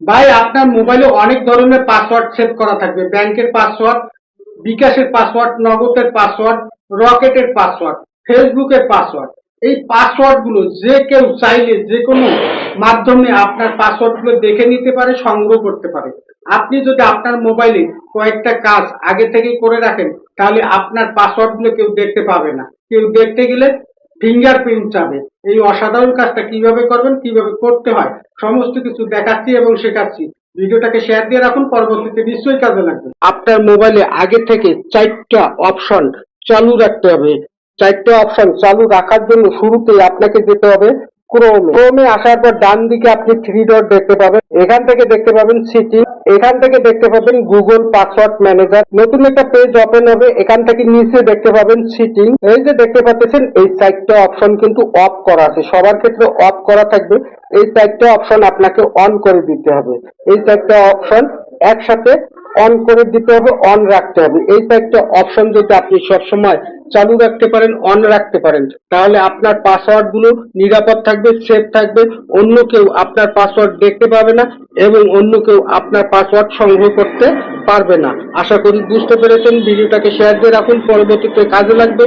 ভাই, আপনার মোবাইলে অনেক ধরনের পাসওয়ার্ড সেট করা থাকবে। ব্যাংকের পাসওয়ার্ড বিকাশের পাসওয়ার্ড নগদের পাসওয়ার্ড রকেটের পাসওয়ার্ড ফেসবুকের পাসওয়ার্ড এই পাসওয়ার্ডগুলো যে কেউ চাইলে যে কোনো মাধ্যমে আপনার পাসওয়ার্ডগুলো দেখে নিতে পারে, সংগ্রহ করতে পারে। আপনি যদি আপনার মোবাইলে কয়েকটা কাজ আগে থেকেই করে রাখেন, তাহলে আপনার পাসওয়ার্ডগুলো কেউ দেখতে পাবে না। কেউ দেখতে গেলে ফিঙ্গারপ্রিন্ট চাবে এই অসাধারণ কাজটা কীভাবে করবেন, কীভাবে করতে হয়, সমস্ত কিছু দেখাচ্ছি এবং শেখাচ্ছি। ভিডিওটাকে শেয়ার দিয়ে রাখুন, পরবর্তীতে নিশ্চয়ই কাজে লাগবে। আপনার মোবাইলে আগে থেকে চারটা অপশন চালু রাখতে হবে। চারটা অপশন চালু রাখার জন্য শুরুতে আপনাকে যেতে হবে ক্রোমে ক্রোমে আসার পর ডান দিকে আপনি থ্রি ডট দেখতে পাবেন। এখান থেকে দেখতে পাবেন সিটি এখান থেকে দেখতে পাবেন গুগল পাসওয়ার্ড ম্যানেজার নতুন একটা পেজ ওপেন হবে। এখান থেকে নিচে দেখতে পাবেন সিটিং এই যে দেখতে পাচ্ছেন, এই চারটা অপশন কিন্তু অফ করা আছে। সবার ক্ষেত্রে অফ করা থাকবে। এই চারটা অপশন আপনাকে অন করে দিতে হবে। এই চারটা অপশন একসাথে অন করে দিতে হবে অন রাখতে হবে। এই চারটা অপশন যদি আপনি সবসময় চালু রাখতে পারেন অন রাখতে পারেন। তাহলে আপনার পাসওয়ার্ডগুলো নিরাপদ থাকবে সেফ থাকবে, অন্য কেউ আপনার পাসওয়ার্ড দেখতে পাবে না এবং অন্য কেউ আপনার পাসওয়ার্ড সংগ্রহ করতে পারবে না। আশা করি বুঝতে পেরেছেন, ভিডিওটাকে শেয়ার দিয়ে রাখুন, পরবর্তীতে কাজে লাগবে।